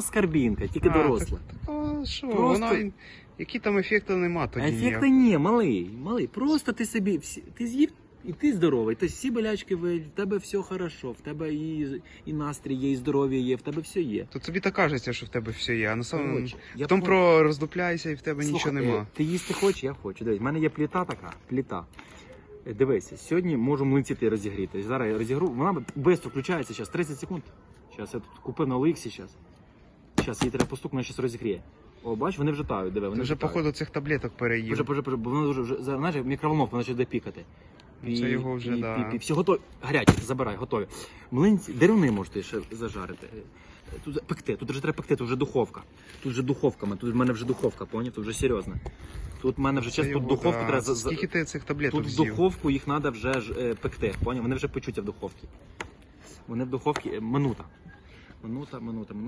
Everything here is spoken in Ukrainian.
скарбінка, тільки А, доросла. А що, Просто- вона, які там ефекти нема тоді. Ефекта ніяк. ні, малий, малий. Просто ти собі всі, ти з'їв і ти здоровий. Тобто всі болячки, в тебе все хорошо, в тебе і, і настрій є, і здоров'я є, в тебе все є. То тобі так кажеться, що в тебе все є, а на самом Коротше, я потім про роздупляйся і в тебе Слухай, нічого нема. Ти їсти хочеш, я хочу. Дивись, в мене є пліта така, пліта. Е, Дивися, сьогодні можу млинці ти розігріти. Зараз я розігру. Вона швидко включається зараз, 30 секунд. Зараз я тут купив на OLX зараз. Зараз її треба постукнути, зараз розігріє. О, бач, вони вже тають, диви, Ти вони вже, тають. походу, цих таблеток переїв. Вже, вже, вже, бо воно вже, вже знаєш, як мікроволновка почне допікати. Ну, це його вже, да. всі готові. Гарячі, забирай, готові. Млинці, деруни можете ще зажарити. Е, Тут пекти, тут вже треба пекти, тут вже духовка. Тут вже духовка, тут в мене вже духовка, поняв? Тут вже серйозно. Тут в мене вже чесно, тут духовку треба за- за- Скільки ти цих таблеток Тут в з'їв? духовку їх треба вже ж, е, пекти, поняв? Вони вже печуться в духовці. Вони в духовці е, минута. Минута, минута, минута.